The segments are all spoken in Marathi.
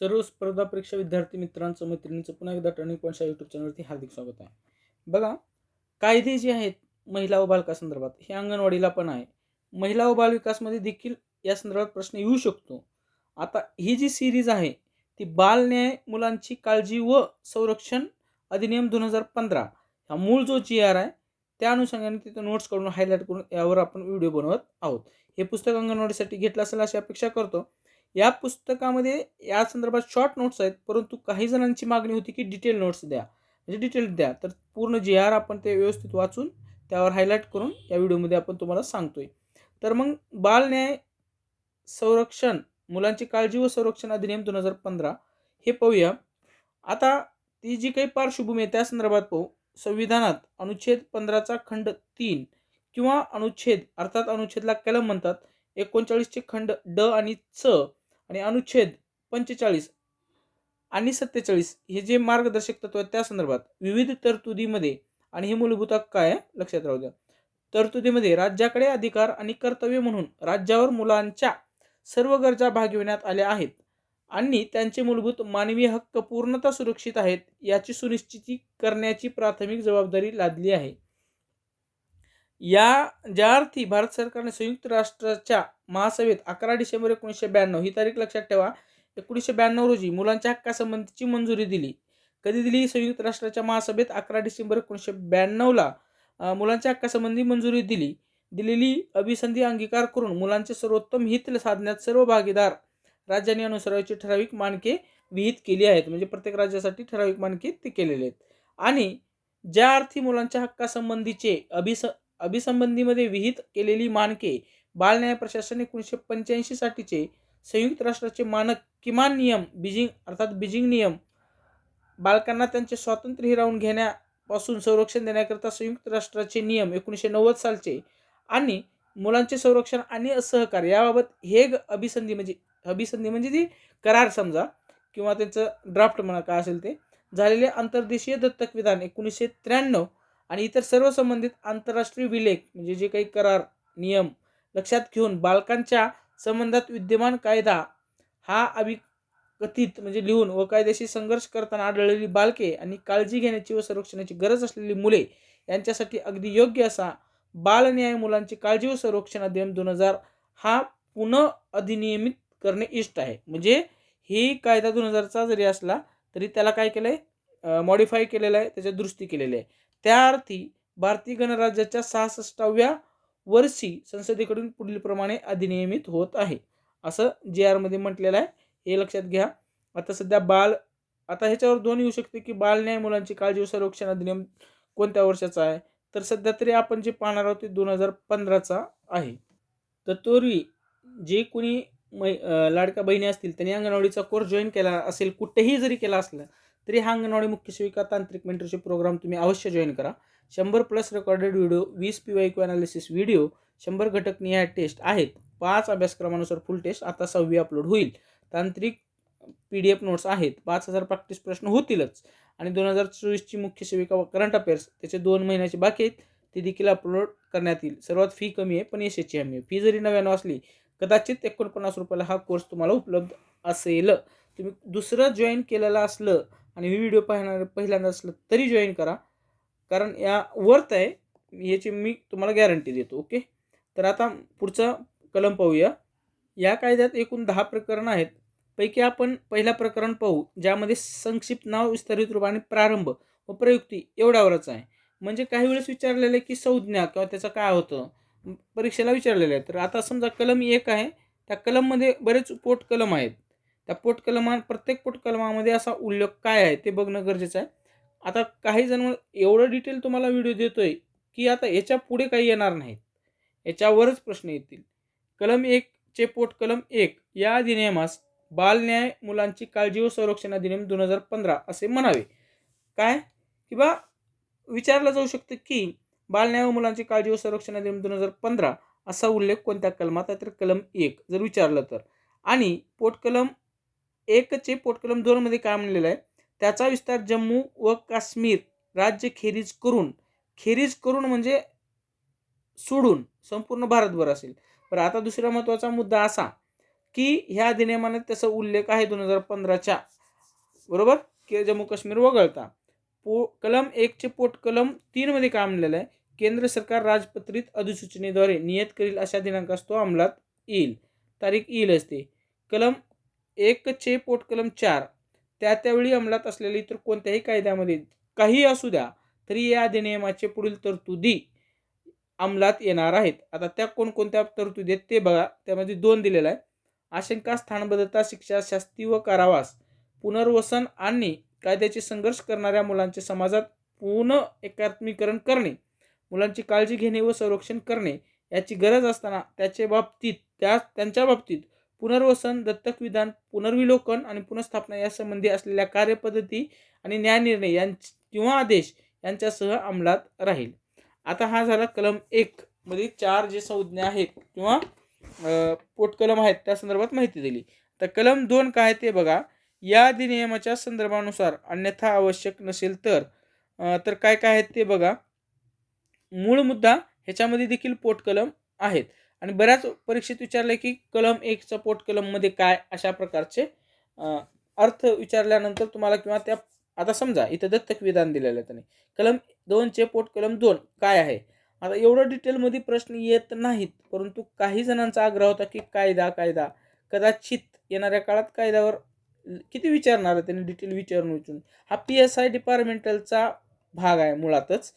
सर्व स्पर्धा परीक्षा विद्यार्थी मित्रांचं मैत्रिणींचं पुन्हा एकदा टर्निंग पॉईंट यूट्यूब चॅनलवरती हार्दिक स्वागत आहे. बघा कायदे जे आहेत महिला व बालकासंदर्भात हे अंगणवाडीला पण आहे. महिला व बालविकासमध्ये देखील या संदर्भात प्रश्न येऊ शकतो. आता ही जी सिरीज आहे ती बाल न्याय मुलांची काळजी व संरक्षण अधिनियम दोन हजार पंधरा हा मूळ जो जी आर आहे त्या अनुषंगाने तिथं नोट्स करून हायलाईट करून यावर आपण व्हिडिओ बनवत आहोत. हे पुस्तक अंगणवाडीसाठी घेतलं असेल अशी अपेक्षा करतो. या पुस्तकामध्ये या संदर्भात शॉर्ट नोट्स आहेत परंतु काही जणांची मागणी होती की डिटेल नोट्स द्या. म्हणजे डिटेल द्या. तर पूर्ण जे आर आपण ते व्यवस्थित वाचून त्यावर हायलाईट करून या व्हिडिओमध्ये आपण तुम्हाला सांगतोय. तर मग बाल न्याय संरक्षण मुलांची काळजी व संरक्षण अधिनियम दोन हजार पंधरा हे पाहूया. आता ती जी काही पार्श्वभूमी आहे त्या संदर्भात पाहू. संविधानात अनुच्छेद पंधराचा खंड तीन किंवा अनुच्छेद अर्थात अनुच्छेदला कलम म्हणतात एकोणचाळीसचे खंड ड आणि च आणि अनुच्छेद पंचेचाळीस आणि सत्तेचाळीस हे जे मार्गदर्शक तत्व आहेत त्या संदर्भात विविध तरतुदीमध्ये आणि हे मूलभूत हक्क आहे लक्षात राहू द्या. तरतुदीमध्ये राज्याकडे अधिकार आणि कर्तव्य म्हणून राज्यावर मुलांच्या सर्व गरजा भागविण्यात आल्या आहेत आणि त्यांचे मूलभूत मानवी हक्क पूर्णतः सुरक्षित आहेत याची सुनिश्चिती करण्याची प्राथमिक जबाबदारी लादली आहे. या ज्या अर्थी भारत सरकारने संयुक्त राष्ट्राच्या महासभेत अकरा डिसेंबर एकोणीसशे ब्याण्णव ही तारीख लक्षात ठेवा. एकोणीसशे ब्याण्णव रोजी मुलांच्या हक्कासंबंधीची मंजुरी दिली. कधी दिली? संयुक्त राष्ट्राच्या महासभेत अकरा डिसेंबर एकोणीसशे ब्याण्णवला मुलांच्या हक्कासंबंधी मंजुरी दिली. दिलेली अभिसंधी अंगीकार करून मुलांचे सर्वोत्तम हित साधण्यात सर्व भागीदार राज्यांनी अनुसरायची ठराविक मानके विहित केली आहेत. म्हणजे प्रत्येक राज्यासाठी ठराविक मानके ते केलेले आहेत. आणि ज्या अर्थी मुलांच्या हक्कासंबंधीचे अभिस अभिसंबंधीमध्ये विहित केलेली मानके बाल न्याय प्रशासन एकोणीसशे पंच्याऐंशी साठीचे संयुक्त राष्ट्राचे मानक किमान नियम बीजिंग अर्थात बीजिंग नियम बालकांना त्यांचे स्वातंत्र्य हिरावून घेण्यापासून संरक्षण देण्याकरता संयुक्त राष्ट्राचे नियम एकोणीसशे नव्वद सालचे आणि मुलांचे संरक्षण आणि असहकार याबाबत हेग अभिसंधी म्हणजे अभिसंधी म्हणजे ती करार समजा किंवा त्याचं ड्राफ्ट म्हणा काय असेल ते झालेले अंतर्देशीय दत्तक विधान एकोणीसशे त्र्याण्णव आणि इतर सर्व संबंधित आंतरराष्ट्रीय विलेख म्हणजे जे काही करार नियम लक्षात घेऊन बालकांच्या संबंधात विद्यमान कायदा हा अभिकथित म्हणजे लिहून व कायद्याशी संघर्ष करताना आढळलेली बालके आणि काळजी घेण्याची व संरक्षणाची गरज असलेली मुले यांच्यासाठी अगदी योग्य असा बाल न्याय मुलांची काळजी व संरक्षण अधिनियम दोन हजार हा पुनः अधिनियमित करणे इष्ट आहे. म्हणजे ही कायदा दोन हजारचा जरी असला तरी त्याला काय केलं आहे मॉडिफाय केलेलं आहे त्याच्यात दुरुस्ती केलेली आहे. त्या अर्थी भारतीय गणराज्याच्या सहासष्टाव्या वर्षी संसदेकडून पुढीलप्रमाणे अधिनियमित होत आहे. असं जे आरमध्ये म्हटलेलं आहे. हे लक्षात घ्या. आता सध्या बाल आता ह्याच्यावर दोन येऊ शकते की बाल न्याय मुलांची काळजी व संरक्षण अधिनियम कोणत्या वर्षाचा आहे? तर सध्या तरी आपण जे पाहणार आहोत ते दोन हजार पंधराचा आहे. तत्पूर्वी जे कोणी मै लाडक्या बहिणी असतील त्यांनी अंगणवाडीचा कोर्स जॉईन केला असेल कुठेही जरी केला असला तरी हा अंगणवाडी मुख्य सेविका तांत्रिक मेंटरशिप प्रोग्राम तुम्ही अवश्य जॉईन करा. शंभर प्लस रेकॉर्डेड व्हिडिओ वीस P Y Q analysis video शंभर घटक निहाय टेस्ट आहेत. पाच अभ्यासक्रमानुसार फुल टेस्ट आता सहावी अपलोड होईल. तांत्रिक पी डी एफ नोट्स आहेत. पाच हजार प्रॅक्टिस प्रश्न होतीलच. आणि दोन हजार चोवीसची मुख्य सेविका व करंट अफेअर्स त्याचे दोन महिन्याचे बाकी आहेत ते देखील अपलोड करण्यात येईल. सर्वात फी कमी आहे पण यशाची हमी आहे. फी जरी नव्याण्णव असली कदाचित एकोणपन्नास रुपयाला हा कोर्स तुम्हाला उपलब्ध असेल. तुम्ही दुसरं जॉईन केलेलं असलं आणि व्हिडिओ पाहणार पहिल्यांदा असलं तरी जॉईन करा. कारण या वर्थ आहे. याची मी तुम्हाला गॅरंटी देतो ओके तर आता पुढचा कलम पाहूया. या कायद्यात एकूण दहा प्रकरणं आहेत. पैकी आपण पहिला प्रकरण पाहू ज्यामध्ये संक्षिप्त नाव विस्तारित रूप आणि प्रारंभ व प्रयुक्ती एवढ्यावरच आहे. म्हणजे काही वेळेस विचारलेलं आहे की संज्ञा किंवा त्याचं काय होतं? परीक्षेला विचारलेलं आहे. तर आता समजा कलम एक आहे. त्या कलममध्ये बरेच पोट कलम आहेत. त्या पोटकलमा प्रत्येक पोटकलमामध्ये असा उल्लेख काय आहे ते बघणं गरजेचं आहे. आता काही जण एवढं डिटेल तुम्हाला व्हिडिओ देतोय की आता याच्यापुढे काही येणार नाहीत. याच्यावरच प्रश्न येतील. कलम एकचे पोट कलम एक या अधिनियमास बालन्याय मुलांची काळजी व संरक्षण अधिनियम दोन हजार पंधरा असे म्हणावे. काय? किंवा विचारलं जाऊ शकतं की बालन्याय व मुलांची काळजी व संरक्षण अधिनियम दोन हजार पंधरा असा उल्लेख कोणत्या कलमात आहे? तर कलम एक जर विचारलं तर. आणि पोटकलम एकचे पोटकलम दोनमध्ये काय म्हणलेलं आहे? त्याचा विस्तार जम्मू व काश्मीर राज्य खेरीज करून खेरीज करून म्हणजे सोडून संपूर्ण भारतभर असेल. बरं आता दुसरा महत्त्वाचा मुद्दा असा की ह्या अधिनियमाने त्याचा उल्लेख आहे दोन हजार पंधराच्या. बरोबर? की जम्मू काश्मीर वगळता. पो कलम एकचे पोट कलम तीनमध्ये काय म्हणलेलं आहे? केंद्र सरकार राजपत्रित अधिसूचनेद्वारे नियत करील अशा दिनांकास तो अंमलात येईल. तारीख येईल असते. कलम एकचे पोटकलम चार. त्या त्यावेळी अंमलात असलेल्या इतर कोणत्याही कायद्यामध्ये काही असू द्या तरी या अधिनियमाचे पुढील तरतुदी अंमलात येणार आहेत. आता त्या कोणकोणत्या तरतुदी आहेत ते बघा. त्यामध्ये दोन दिलेलं आहे आशंका स्थानबद्धता शिक्षा शास्ती व कारावास पुनर्वसन आणि कायद्याचे संघर्ष करणाऱ्या मुलांचे समाजात पुनः एकात्मीकरण करणे मुलांची काळजी घेणे व संरक्षण करणे याची गरज असताना त्याचे बाबतीत त्या त्यांच्या बाबतीत पुनर्वसन दत्तक विधान पुनर्विलोकन आणि पुनर्स्थापना यासंबंधी असलेल्या कार्यपद्धती आणि न्यायनिर्णय यां किंवा आदेश यांच्यासह अंमलात राहील. आता हा झाला कलम एक मध्ये चार जे संज्ञा आहेत किंवा पोटकलम आहेत त्या संदर्भात माहिती दिली. तर कलम दोन काय ते बघा. या अधिनियमाच्या संदर्भानुसार अन्यथा आवश्यक नसेल तर तर काय काय आहेत ते बघा. मूळ मुद्दा ह्याच्यामध्ये देखील पोटकलम आहेत. आणि बऱ्याच परीक्षेत विचारलं की कलम एकचा पोटकलममध्ये काय अशा प्रकारचे अर्थ विचारल्यानंतर तुम्हाला किंवा त्या आता समजा इथं दत्तक विधान दिलेलं आहे त्याने. कलम दोनचे पोट कलम दोन काय आहे? आता एवढं डिटेलमध्ये प्रश्न येत नाहीत परंतु काही जणांचा आग्रह होता की कायदा कायदा. कदाचित येणाऱ्या काळात कायद्यावर किती विचारणार आहे त्यांनी डिटेल विचारून विचारून. हा पी एस आय डिपार्टमेंटलचा भाग आहे मुळातच.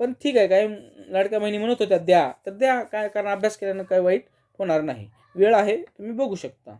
पण ठीक आहे काय लाडक्या बहिणी म्हणत होत्या द्या. तर द्या काय कारण अभ्यास केल्यानं काय वाईट होणार नाही. वेळ आहे तुम्ही बघू शकता.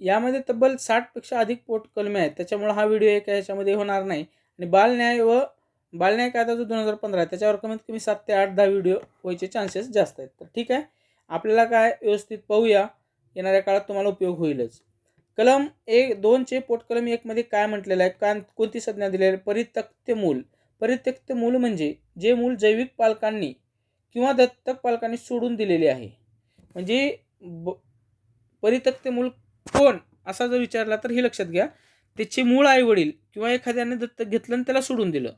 यामध्ये तब्बल साठपेक्षा अधिक पोट कलमे आहेत. त्याच्यामुळे हा व्हिडिओ एका ह्याच्यामध्ये होणार नाही. आणि बालन्याय व बालन्याय कायदा जो दोन हजार पंधरा आहे त्याच्यावर कमीत कमी सात ते आठ दहा व्हिडिओ व्हायचे चान्सेस जास्त आहेत. तर ठीक आहे आपल्याला काय व्यवस्थित पाहूया येणाऱ्या काळात तुम्हाला उपयोग होईलच. कलम एक दोनचे पोटकलम एकमध्ये काय म्हटलेलं आहे का कोणती संज्ञा दिलेली आहे? परित्यक्त मूल परित्यक्त मूल म्हणजे जे मूल जैविक पालकांनी किंवा दत्तक पालकांनी सोडून दिलेले आहे. म्हणजे ब परित्यक्त मूल कोण असा जर विचारला तर हे लक्षात घ्या त्याचे मूळ आई वडील किंवा एखाद्याने दत्तक घेतलं आणि त्याला सोडून दिलं.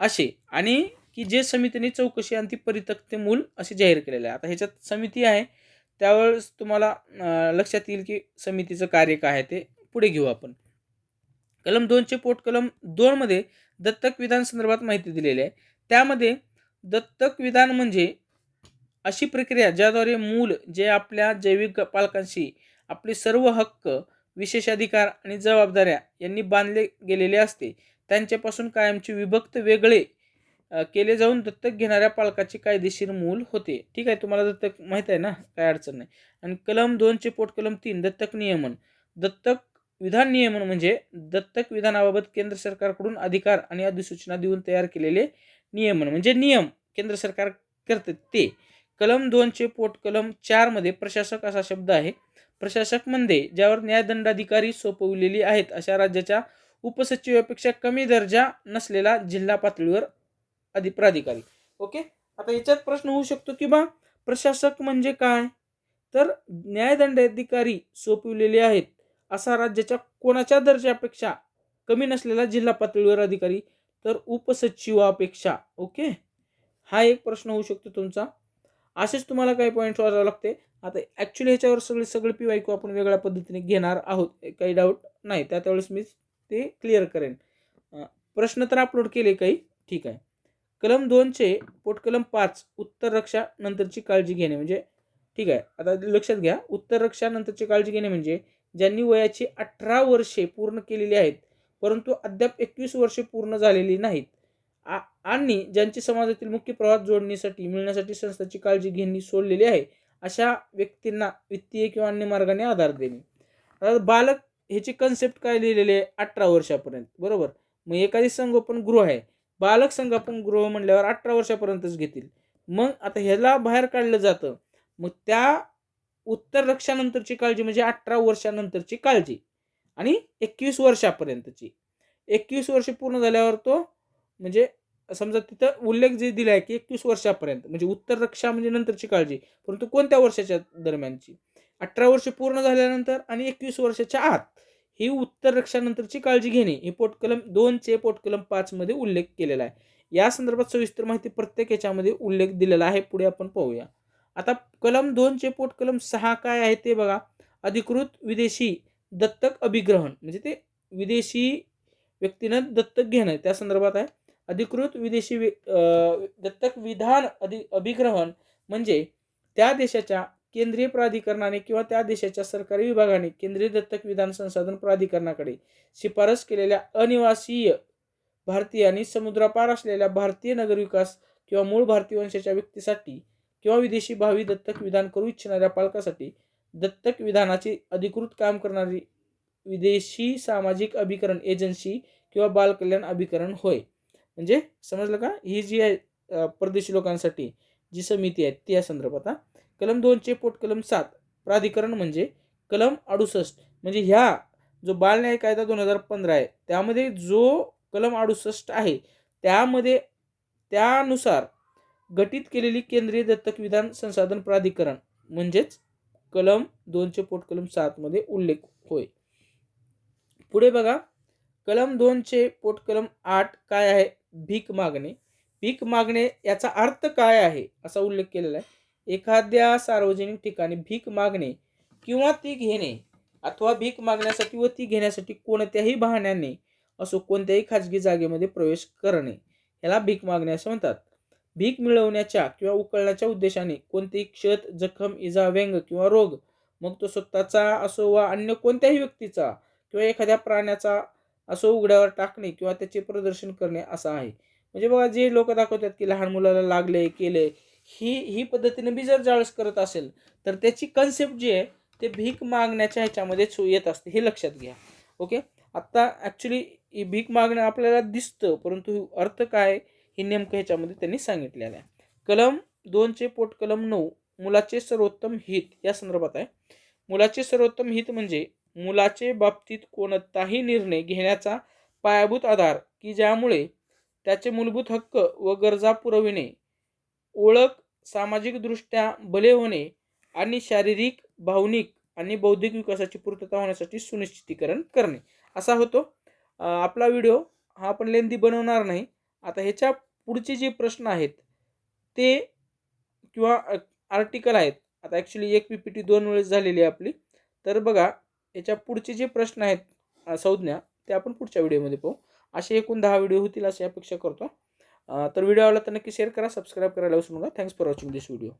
असे. आणि की जे समितीने चौकशी आणि ती परित्यक्त मूल असे जाहीर केलेलं आहे. आता ह्याच्यात समिती आहे. त्यावेळेस तुम्हाला लक्षात येईल की समितीचं कार्य काय आहे ते पुढे घेऊ आपण. कलम दोनचे पोट कलम दोनमध्ये दत्तक विधान संदर्भात माहिती दिलेली आहे. त्यामध्ये दत्तक विधान म्हणजे अशी प्रक्रिया ज्याद्वारे मूल जे आपल्या जैविक पालकांशी आपले सर्व हक्क विशेषाधिकार आणि जबाबदाऱ्या यांनी बांधले गेलेले असते. त्यांच्यापासून कायमचे विभक्त वेगळे केले जाऊन दत्तक घेणाऱ्या पालकाचे कायदेशीर मूल होते. ठीक आहे तुम्हाला दत्तक माहीत आहे ना? काय अडचण नाही. आणि कलम दोनचे पोट कलम तीन दत्तक नियमन. दत्तक विधान नियमन म्हणजे दत्तक विधानाबाबत केंद्र सरकारकडून अधिकार आणि अधिसूचना देऊन तयार केलेले नियमन म्हणजे नियम केंद्र सरकार करते ते. कलम दोनचे पोट कलम चारमध्ये प्रशासक असा शब्द आहे. प्रशासक म्हणजे ज्यावर न्यायदंडाधिकारी सोपविलेली आहेत अशा राज्याच्या उपसचिवापेक्षा कमी दर्जा नसलेला जिल्हा पातळीवर अधि प्राधिकारी. ओके? आता याच्यात प्रश्न होऊ शकतो की बा प्रशासक म्हणजे काय? तर न्यायदंडाधिकारी सोपविलेले आहेत. असा राज्याच्या कोणाच्या दर्जापेक्षा कमी नसलेला जिल्हा पातळीवर अधिकारी तर उपसचिवापेक्षा ओके? हा एक प्रश्न होऊ शकतो तुमचा. असेच तुम्हाला काही पॉईंट वाजावं लागते. आता ॲक्च्युली ह्याच्यावर सगळे सगळे पी वायकू आपण वेगळ्या पद्धतीने घेणार आहोत. काही डाऊट नाही. त्या त्यावेळेस मी ते क्लिअर करेन. प्रश्न तर अपलोड केले काही. ठीक आहे. कलम दोनचे पोटकलम पाच उत्तर रक्षा नंतरची काळजी घेणे. म्हणजे ठीक आहे. आता लक्षात घ्या. उत्तर रक्षा नंतरची काळजी घेणे म्हणजे ज्यांनी वयाची अठरा वर्षे पूर्ण केलेली आहेत परंतु अद्याप एकवीस वर्षे पूर्ण झालेली नाहीत. आ- आणि ज्यांची समाजातील मुख्य प्रवाहात जोडण्यासाठी मिळण्यासाठी संस्थाची काळजी घेणे सोडलेली आहे अशा व्यक्तींना वित्तीय किंवा अन्य मार्गाने आधार देणे. बालक ह्याची कन्सेप्ट काय लिहिलेली आहे? अठरा वर्षापर्यंत बरोबर? मग एखादी संगोपन गृह आहे. बालक संगोपन गृह म्हणल्यावर अठरा वर्षापर्यंतच घेतील. मग आता ह्याला बाहेर काढलं जातं. मग त्या उत्तर रक्षानंतरची काळजी म्हणजे अठरा वर्षानंतरची काळजी आणि एकवीस वर्षापर्यंतची. एकवीस वर्ष पूर्ण झाल्यावर तो म्हणजे समजा तिथं उल्लेख जे दिला आहे की एकवीस वर्षापर्यंत म्हणजे उत्तर रक्षा म्हणजे नंतरची काळजी परंतु कोणत्या वर्षाच्या दरम्यानची? अठरा वर्ष पूर्ण झाल्यानंतर आणि एकवीस वर्षाच्या आत ही उत्तर रक्षानंतरची काळजी घेणे हे पोटकलम दोनचे पोटकलम पाचमध्ये उल्लेख केलेला आहे. या संदर्भात सविस्तर माहिती प्रत्येक याच्यामध्ये उल्लेख दिलेला आहे. पुढे आपण पाहूया. आता कलम दोनचे पोट कलम सहा काय आहे ते बघा. अधिकृत विदेशी दत्तक अभिग्रहण म्हणजे ते विदेशी व्यक्तीनं दत्तक घेणं त्या संदर्भात आहे. अधिकृत विदेशी वि- दत्तक विधान अधि अभिग्रहण म्हणजे त्या देशाच्या केंद्रीय प्राधिकरणाने किंवा त्या देशाच्या सरकारी विभागाने केंद्रीय दत्तक विधान संसाधन प्राधिकरणाकडे शिफारस केलेल्या अनिवासीय भारतीयांनी समुद्रापार असलेल्या भारतीय नगरविकास किंवा मूळ भारतीय वंशाच्या व्यक्तीसाठी किंवा विदेशी भावी दत्तक विधान करू इच्छिणाऱ्या पालकासाठी दत्तक विधानाचे अधिकृत काम करणारी विदेशी सामाजिक अभिकरण एजन्सी किंवा बालकल्याण अभिकरण होय. म्हणजे समजलं का? ही जी आहे परदेशी लोकांसाठी जी समिती आहे ती या संदर्भात हा. कलम दोनचे पोट कलम सात प्राधिकरण म्हणजे कलम अडुसष्ट. म्हणजे ह्या जो बाल न्याय कायदा दोन हजार पंधरा आहे त्यामध्ये जो कलम अडुसष्ट आहे त्यामध्ये त्यानुसार गठीत केलेली केंद्रीय दत्तक विधान संसाधन प्राधिकरण म्हणजेच कलम दोनचे पोट कलम सातमध्ये उल्लेख होय. पुढे बघा कलम दोनचे पोट कलम आठ काय आहे? भीक मागणे. भीक मागणे याचा अर्थ काय आहे? असा उल्लेख केलेला आहे. एखाद्या सार्वजनिक ठिकाणी भीक मागणे किंवा ती घेणे अथवा भीक मागण्यासाठी व ती घेण्यासाठी कोणत्याही बहाण्याने असो कोणत्याही खाजगी जागेमध्ये प्रवेश करणे याला भीक मागणे असं म्हणतात. भीक मिळवण्याच्या किंवा उकळण्याच्या उद्देशाने कोणतेही क्षत जखम इजा व्यंग किंवा रोग मग तो स्वतःचा असो वा अन्य कोणत्याही व्यक्तीचा किंवा एखाद्या प्राण्याचा असो उघड्यावर टाकणे किंवा त्याचे प्रदर्शन करणे असं आहे. म्हणजे बघा जे लोक दाखवतात की लहान मुलाला लागले केले ही ही पद्धतीने बी जर जाळस करत असेल तर त्याची कन्सेप्ट जी आहे ते भीक मागण्याच्या ह्याच्यामध्येच येत असते हे लक्षात घ्या. ओके? आत्ता ॲक्च्युली भीक मागणं आपल्याला दिसतं परंतु अर्थ काय? हे नेमकं ह्याच्यामध्ये त्यांनी सांगितलेलं आहे. कलम दोनचे पोट कलम नऊ मुलाचे सर्वोत्तम हित या संदर्भात आहे. मुलाचे सर्वोत्तम हित म्हणजे मुलाचे बाबतीत कोणताही निर्णय घेण्याचा पायाभूत आधार की ज्यामुळे त्याचे मूलभूत हक्क व गरजा पुरविणे ओळख सामाजिकदृष्ट्या भले होणे आणि शारीरिक भावनिक आणि बौद्धिक विकासाची पूर्तता होण्यासाठी सुनिश्चितीकरण करणे. असा होतो. आपला व्हिडिओ हा आपण लेंदी बनवणार नाही. आता ह्याच्या पुढचे जे प्रश्न आहेत ते किंवा आर्टिकल आहेत. आता ॲक्च्युली एक पी पी टी दोन वेळेस झालेली आहे आपली. तर बघा याच्या पुढचे जे प्रश्न आहेत संज्ञा ते आपण पुढच्या व्हिडिओमध्ये पाहू. असे एकूण दहा व्हिडिओ होतील अशी अपेक्षा करतो. तर व्हिडिओ आवडला तर नक्की शेअर करा सबस्क्राईब करायला विसरू नका. Thanks for watching this video